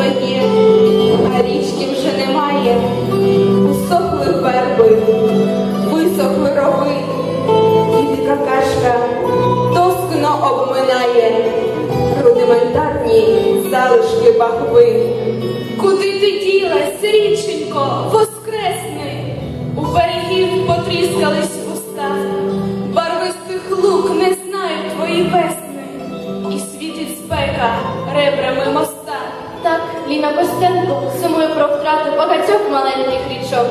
а річки вже немає, усохли верби, висохли рови, і вітрокашка тоскно обминає рудиментарні залишки бахви. Куди ти ділась, річенько, воскресни? У берегів потріскались уста, барвистих лук не знають твої весни, і світить спека ребрами моста. Так, Ліна Костенко сумує про втрату багатьох маленьких річок.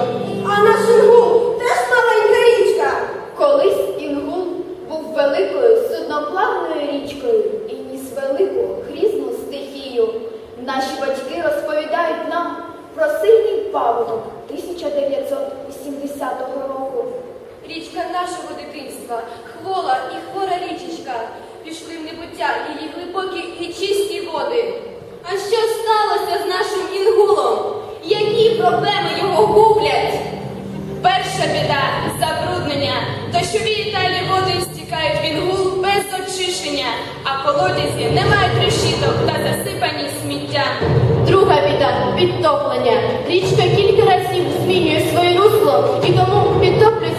А наш Інгул теж маленька річка. Колись Інгул був великою судноплавною річкою і ніс велику грізну стихію. Наші батьки розповідають нам про сильний паводок 1980 року. Річка нашого дитинства, хвола і хвора річечка, пішли в небуття її глибокі і чисті води. А що сталося проблеми його гублять? Перша біда забруднення, дощові талі води стікають від інгул без очищення, а колодязі не мають решіток та засипані сміттям. Друга біда підтоплення. Річка кілька разів змінює своє русло і тому підтоплюються